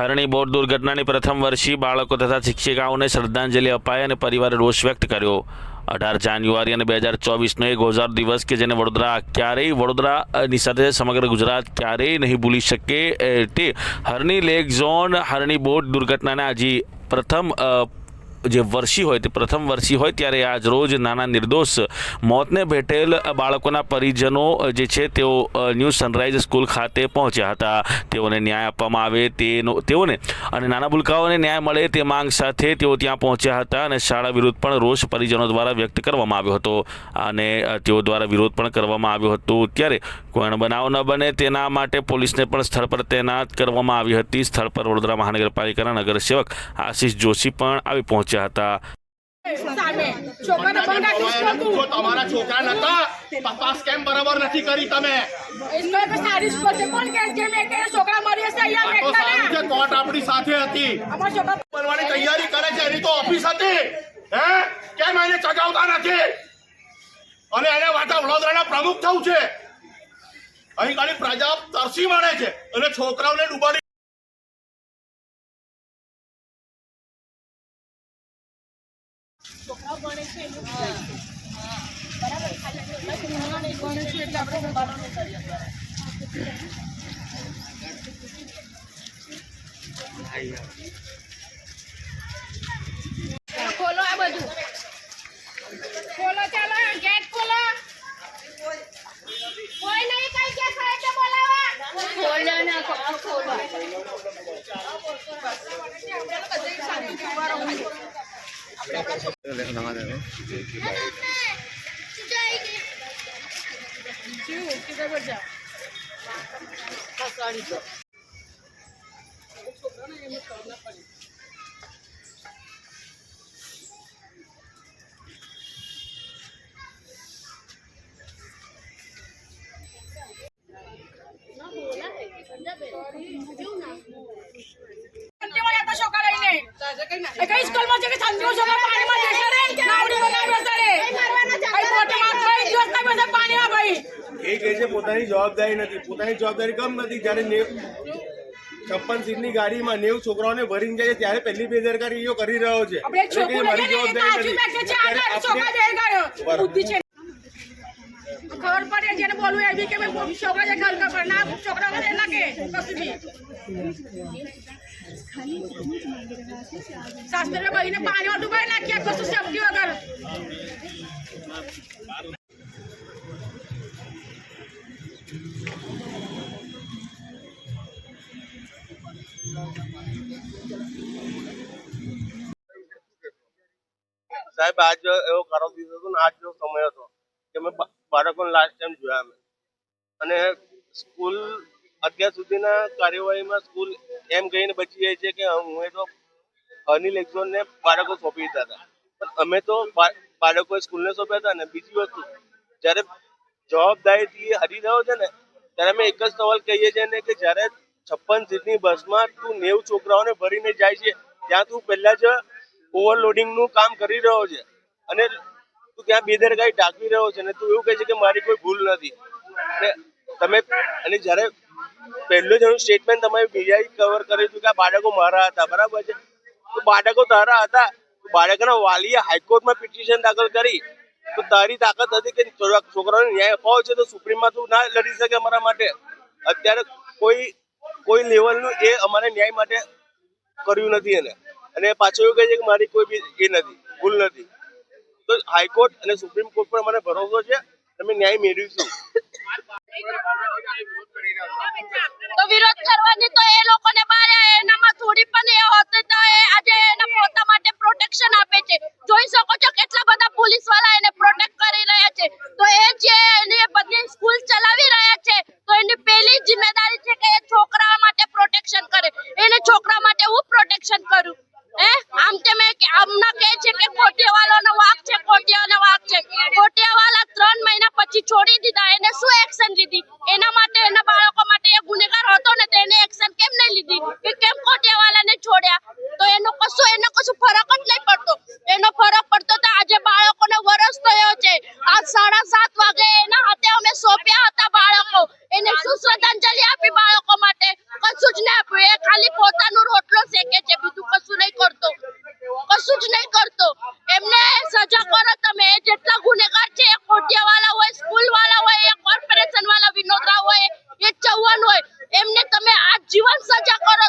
હરણી boat દુર્ઘટનાની પ્રથમ વર્ષી બાળકો તથા શિક્ષિકાઓને શ્રદ્ધાંજલિ અપાઈ અને પરિવારે રોષ વ્યક્ત કર્યો. અઢાર જાન્યુઆરી અને બે હજાર ચોવીસનો એક ગોઝાર દિવસ કે જેને વડોદરા ક્યારેય વડોદરાની સાથે સમગ્ર ગુજરાત ક્યારેય નહીં ભૂલી શકે તે Harni lake zone Harni boat દુર્ઘટનાના હજી પ્રથમ જે વર્ષી હોય, તે પ્રથમ વર્ષી હોય, ત્યારે આજ રોજ નાના નિર્દોષ મોતને ભેટેલ બાળકોના પરિજનો જે છે, તેઓ ન્યૂ સનરાઇઝ સ્કૂલ ખાતે પહોંચ્યા હતા. તેઓને ન્યાય આપવામાં આવે, તેનો, તેઓને, અને નાના ભૂલકાઓને ન્યાય મળે તે માંગ સાથે તેઓ ત્યાં પહોંચ્યા હતા અને શાળા વિરુદ્ધ પણ રોષ પરિજનો દ્વારા વ્યક્ત કરવામાં આવ્યો હતો. અને તેઓ દ્વારા વિરોધ પણ કરવામાં આવ્યો હતો. ત્યારે કોઈ બનાવ ન બને તેના માટે પોલીસને પણ સ્થળ પર તૈનાત કરવામાં આવી હતી. સ્થળ પર વડોદરા મહાનગરપાલિકાના નગરસેવક આશીષ જોશી પણ આવી પહોંચ્યા હતા. તમારા છોકરા નતા તપાસ કેમ બરાબર નથી કરી તમે. કોર્ટ આપણી સાથે હતી. બનવાની તૈયારી કરે છે એની તો ઓફિસ હતી. હે? કેમ એને ચગાવતા નથી? અને એને વાટા વડોદરાના પ્રમુખ થવું છે. અહીં ખાલી પ્રજા તરસી મળે છે. અને છોકરાઓને ડૂબાડી ખોલો આ બધું. ખોલો, ચાલો ગેટ ખોલો. કોઈ નહીં કઈ કે થાય તો બોલાવા. ખોલો ના ખોલો છોકરા લઈને એ કઈ સ્કૂલમાં છે કે સંજય છોકરા પાણીમાં જશે રે નાવડી બનાવી બેસે રે અહીં મોટામાં કઈ દિવસ ના બેસે પાણીમાં ભાઈ એ કહે છે પોતાની જવાબદારી નથી. પોતાની જવાબદારી કમ નથી. જ્યારે નેવ છપ્પન સીટની ગાડીમાં નેવ છોકરાઓને ભરીને જાય ત્યારે પહેલી બેદરકારી એ કરી રહ્યો છે. મારી જવાબદારી ને એક આજુ બેસે છે ત્યારે આગળ છોકરા આપણે જઈ ગયો બુદ્ધિ છે. ખબર પડે જેને બોલવું એવી કે છોકરા જે ખબર ના છોકરા વગર લાગે કશું બી. શાસ્ત્રી બહીને ઓટું ભાઈ નાખ્યા કશું સેફટી વગર. સાહેબ, આજ એવો કારો દિવસ હતો ને, આજ જો સમય હતો કે મેં બાળકોને લાસ્ટ ટાઈમ જોયા અમે. અને સ્કૂલ અત્યાર સુધીના કાર્યવાહીમાં સ્કૂલ એમ કહીને બચી જાય છે કે હું તો અનિલ એક્ઝોનને બાળકો સોંપી દીધા હતા. પણ અમે તો બાળકોએ સ્કૂલને સોંપ્યા હતા ને બીજી વસ્તુ, જ્યારે જવાબદારીથી હરી રહ્યો છે ને, ત્યારે અમે એક જ સવાલ કહીએ છીએ ને કે જ્યારે છપ્પન સીટની બસમાં તું નેવ છોકરાઓને ભરીને જાય છે. ત્યાં તું પહેલા જ ઓવરલોડિંગનું કામ કરી રહ્યો છે. અને તું ત્યાં બેદરકારી ટાંકી રહ્યો છે અને તું એવું કહે છે કે મારી કોઈ ભૂલ નથી. અને તમે, અને જ્યારે પહેલું જ એનું સ્ટેટમેન્ટ તમે બીજા કવર કર્યું હતું કે આ બાળકો મારા હતા, બરાબર છે? તો બાળકો તારા હતા. બાળકના વાલીએ હાઈકોર્ટમાં પિટિશન દાખલ કરી. તો તારી તાકાત હતી કે છોકરા- છોકરાઓને ન્યાય અપાવો છે તો સુપ્રીમમાં તું ના લડી શકે અમારા માટે. અત્યારે કોઈ કોઈ લેવલનું એ અમારે ન્યાય માટે કર્યું નથી એને. અને પાછું એવું કહે છે કે મારી કોઈ બી એ નથી, ભૂલ નથી. તો હાઈકોર્ટ અને સુપ્રીમ કોર્ટ પર અમારે ભરોસો છે, અમે ન્યાય મેળવીશું. તો વિરોધ કરવાની તો એ લોકોને બહાર એનામાં થોડી પણ એ હોતી તો એ આજે એના પોતા માટે પ્રોટેક્શન આપે છે. જોઈ શકો છો કેટલા બધા પોલીસવાળા એને પ્રોટેક્ટ કરી રહ્યા છે. તો એ જે એની બધી સ્કૂલ ચલાવી રહ્યા છે તો એની પહેલી જિમ્મેદારી છે કે એ છોકરા માટે પ્રોટેક્શન કરે. એને છોકરા માટે હું પ્રોટેક્શન કરું. હે? આમ તે મે આમના કહે છે કે કોટિયાવાળાનો વાક છે, કોટિયાનો વાક છે. કોટિયાવાળા ત્રણ મહિના પછી છોડી દીધા. એને શું એક્શન લીધી? જવાનું હોય એમને તમે આજીવન સજા કરો